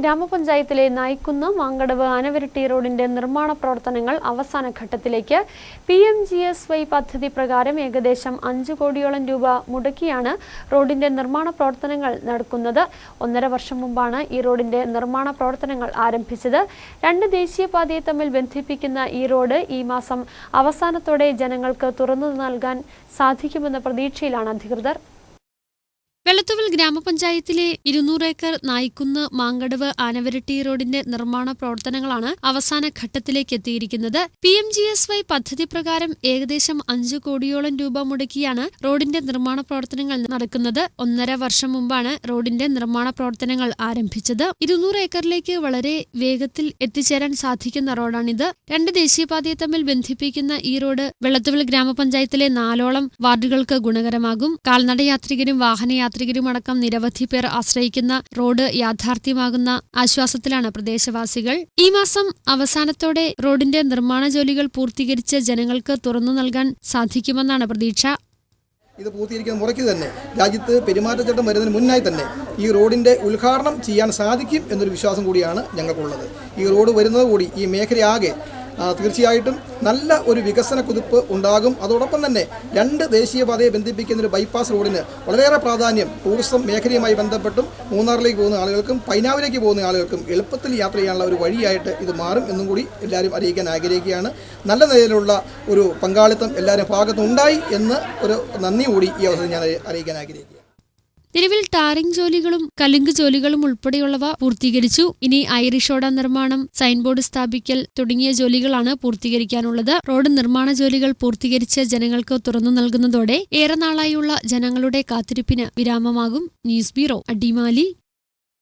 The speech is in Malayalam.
ഗ്രാമപഞ്ചായത്തിലെ നായ്ക്കുന്ന് മാങ്കടവ് ആനവരട്ടി റോഡിന്റെ നിർമ്മാണ പ്രവർത്തനങ്ങൾ അവസാന ഘട്ടത്തിലേക്ക്. P M G S Y പദ്ധതി പ്രകാരം ഏകദേശം അഞ്ച് കോടിയോളം രൂപ മുടക്കിയാണ് റോഡിന്റെ നിർമ്മാണ പ്രവർത്തനങ്ങൾ നടക്കുന്നത്. ഒന്നര വർഷം മുമ്പാണ് ഈ റോഡിന്റെ നിർമ്മാണ പ്രവർത്തനങ്ങൾ ആരംഭിച്ചത്. രണ്ട് ദേശീയപാതയെ തമ്മിൽ ബന്ധിപ്പിക്കുന്ന ഈ റോഡ് ഈ മാസം അവസാനത്തോടെ ജനങ്ങൾക്ക് തുറന്നു നൽകാൻ സാധിക്കുമെന്ന പ്രതീക്ഷയിലാണ് അധികൃതർ. വെളുത്തുവൽ ഗ്രാമപഞ്ചായത്തിലെ ഇരുന്നൂറ് ഏക്കർ നായ്ക്കുന്ന് മാങ്കടവ് ആനവരട്ടി റോഡിന്റെ നിർമ്മാണ പ്രവർത്തനങ്ങളാണ് അവസാന ഘട്ടത്തിലേക്ക് എത്തിയിരിക്കുന്നത്. P M G S Y പദ്ധതി പ്രകാരം ഏകദേശം അഞ്ചു കോടിയോളം രൂപ മുടക്കിയാണ് റോഡിന്റെ നിർമ്മാണ പ്രവർത്തനങ്ങൾ നടക്കുന്നത്. ഒന്നര വർഷം മുമ്പാണ് റോഡിന്റെ നിർമ്മാണ പ്രവർത്തനങ്ങൾ ആരംഭിച്ചത്. ഇരുന്നൂറ് ഏക്കറിലേക്ക് വളരെ വേഗത്തിൽ എത്തിച്ചേരാൻ സാധിക്കുന്ന റോഡാണിത്. രണ്ട് ദേശീയപാതയെ തമ്മിൽ ബന്ധിപ്പിക്കുന്ന ഈ റോഡ് വെള്ളത്തുവൽ ഗ്രാമപഞ്ചായത്തിലെ നാലോളം വാർഡുകൾക്ക് ഗുണകരമാകും. കാൽനടയാത്രികരും വാഹനയാത്ര അടക്കം നിരവധി പേർ ആശ്രയിക്കുന്ന റോഡ് യാഥാർത്ഥ്യമാകുന്ന ആശ്വാസത്തിലാണ് പ്രദേശവാസികൾ. ഈ മാസം അവസാനത്തോടെ റോഡിന്റെ നിർമ്മാണ ജോലികൾ പൂർത്തീകരിച്ച് ജനങ്ങൾക്ക് തുറന്നു നൽകാൻ സാധിക്കുമെന്നാണ് പ്രതീക്ഷ. ഇത് പൂർത്തീകരിക്കുന്ന മുറയ്ക്ക് തന്നെ. രാജ്യത്ത് പെരുമാറ്റച്ചട്ടം വരുന്നതിന് മുന്നായി തന്നെ ഈ റോഡിന്റെ ഉദ്ഘാടനം ചെയ്യാൻ സാധിക്കും എന്നൊരു വിശ്വാസം കൂടിയാണ് ഞങ്ങൾക്കുള്ളത്. ഈ റോഡ് വരുന്നത് കൂടി ഈ മേഖലയാകെ തീർച്ചയായിട്ടും നല്ല ഒരു വികസന കുതിപ്പ് ഉണ്ടാകും. അതോടൊപ്പം തന്നെ രണ്ട് ദേശീയപാതയെ ബന്ധിപ്പിക്കുന്ന ഒരു ബൈപ്പാസ് റോഡിന് വളരെയേറെ പ്രാധാന്യം ടൂറിസം മേഖലയുമായി ബന്ധപ്പെട്ടും മൂന്നാറിലേക്ക് പോകുന്ന ആളുകൾക്കും പൈനാവിലേക്ക് പോകുന്ന ആളുകൾക്കും എളുപ്പത്തിൽ യാത്ര ചെയ്യാനുള്ള ഒരു വഴിയായിട്ട് ഇത് മാറും എന്നും കൂടി എല്ലാവരും അറിയിക്കാൻ ആഗ്രഹിക്കുകയാണ്. നല്ല നിലയിലുള്ള ഒരു പങ്കാളിത്തം എല്ലാവരും ഭാഗത്തുണ്ടായി എന്ന് ഒരു നന്ദി കൂടി ഈ അവസരം ഞാൻ അറിയിക്കാൻ ആഗ്രഹിക്കുക നിലവിൽ ടാറിംഗ് ജോലികളും കലുങ്ക് ജോലികളും ഉൾപ്പെടെയുള്ളവ പൂർത്തീകരിച്ചു. ഇനി ഐറിഷോഡ നിർമ്മാണം സൈൻ ബോർഡ് സ്ഥാപിക്കൽ തുടങ്ങിയ ജോലികളാണ് പൂർത്തീകരിക്കാനുള്ളത്. റോഡ് നിർമ്മാണ ജോലികൾ പൂർത്തീകരിച്ച് ജനങ്ങൾക്ക് തുറന്നു നൽകുന്നതോടെ ഏറെ നാളായുള്ള ജനങ്ങളുടെ കാത്തിരിപ്പിന് വിരാമമാകും. News bureau Adimali.